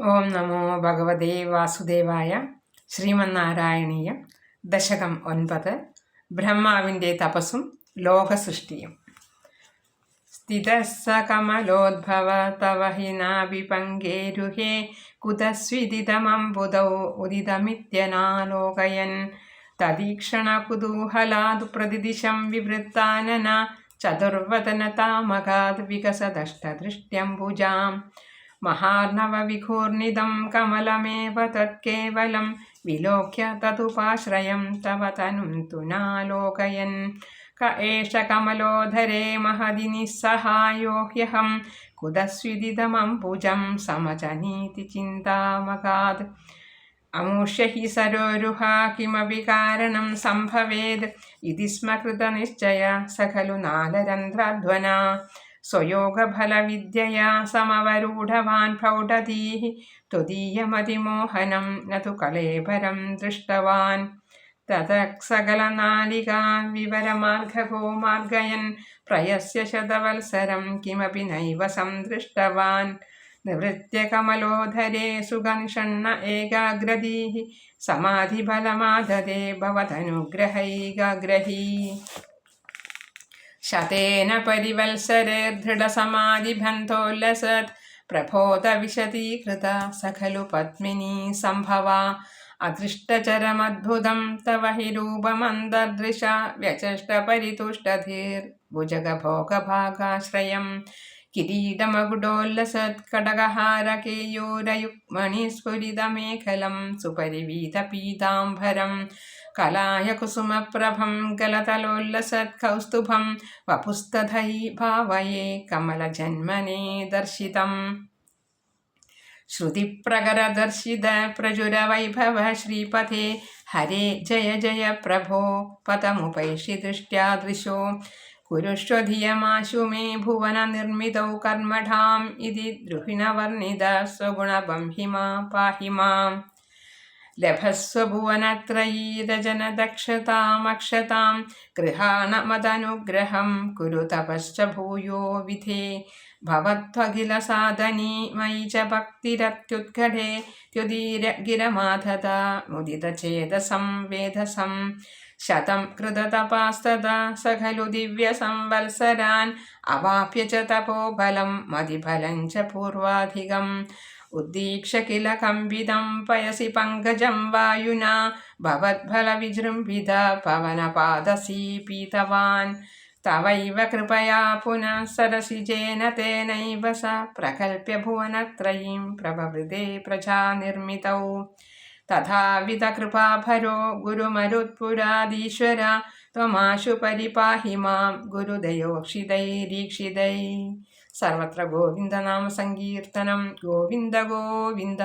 ഓം നമോ ഭഗവതേ വാസുദേവായ ശ്രീമന്നാരായണീയം ദശകം ഒൻപത് ബ്രഹ്മാവിന്റെ തപസ്സും ലോകസൃഷ്ടിയും സ്ഥിതസ്സ കമലോദ്ഭവ തവ ഹി നാഭിപങ്കേരുഹേ കുതസ്വിദിതമംബുദൗ ഉദിതമിത്യനാലോകയൻ. തദീക്ഷണകുതൂഹലാദ് പ്രതിദിശം വിവൃത്താനന ചതുർവദനതാമകാത് വികസദഷ്ടദൃഷ്ട്യംബുജാം महार्णवविघूर्णिदं कमलमेव तत्केवलं विलोक्य तदुपाश्रयं तव तनुं तु नालोकयन् क एष कमलोधरे महदि निःसहायो ह्यहं कुदस्विदिदमम्बुजं समजनीति चिन्तामगात् अमुष्य हि सरोरुहा किमपि कारणं सम्भवेद् इति स्म कृतनिश्चय स खलु नालरन्ध्रध्वना സ്വയോഗഫലവിദ്യയാ സമവരൂഢവാൻ പ്രൗഢതീ തുതീയമതിമോഹനം നതു കലേപരം ദൃഷ്ടവാൻ. തതക്സകലനാലികാ വിവരമാർഗകോ മാർഗയൻ പ്രയസ്യ ശതവത്സരം കിമപി നൈവ സന്ദൃഷ്ടവാൻ നിവൃത്യകമലോധരെ സുഗൻഷണ്ണ ഏകാഗ്രതീ സമാധിഫലമാധരെ ഭവതനുഗ്രഹൈകാഗ്രഹീ. शतेन परिवत्सरेर्दृढसमाधिबन्धोल्लसत् प्रभोतविशदीकृत स खलु पद्मिनी सम्भवा अदृष्टचरमद्भुतं तव हि रूपमन्तर्दृशा व्यचष्टपरितुष्टधीर्भुजगभोगभागाश्रयम् किरीटमगुडोल्लसत्कडगहारकेयोरयुक्मणिस्फुरितमेखलं भाव कलायकुसुमप्रभं गलतलोल्लसत्कौस्तुभं दर्शित भावये कमलजन्मने दर्शितम् श्रुतिप्रकरदर्शित प्रचुरवैभव श्रीपथे हरे जय जय प्रभो पतमुपैषि दृष्ट्यादृशो कुरुष्व धियमाशु मे भुवननिर्मितौ कर्मठाम् इति द्रुहिणवर्णित स्वगुणबंहि मा पाहि माँ लभस्व भुवनत्रयीरजनदक्षतामक्षतां गृहाणमदनुग्रहं कुरु तपश्च भूयो विधे। भवत्वखिलसाधनी मयि च भक्तिरत्युत्कटे त्युदीरगिरमाधता मुदितचेतसं वेधसम् ശതം കൃതതപാസ്തത സ ഖലു ദിവ്യസംവത്സരാൻ അവാപ്യ ച തപോബലം മതിഫലം ച പൂർവാധികം. ഉദ്ദീക്ഷ കില കമ്പിതം പയസി പങ്കജം വായുന ഭവത്ഫലവിജൃംഭിത പവനപാദസീപീതവാൻ തവൈവ കൃപയാ പുനഃ സരസിജേന തേനൈവ സ പ്രകൽപ്യ ഭുവനത്രയീം പ്രഭവൃതേ പ്രജാനിർമ്മിതൗ. തഥാവിധ കൃപാഭരോ ഗുരുമരുത്പുരാദീശ്വര ത്വമാശു പരിപാഹി മാം ഗുരുദയോക്ഷിതൈരീക്ഷിതൈ. സർവത്ര ഗോവിന്ദനാമ സങ്കീർത്തനം. ഗോവിന്ദ ഗോവിന്ദ.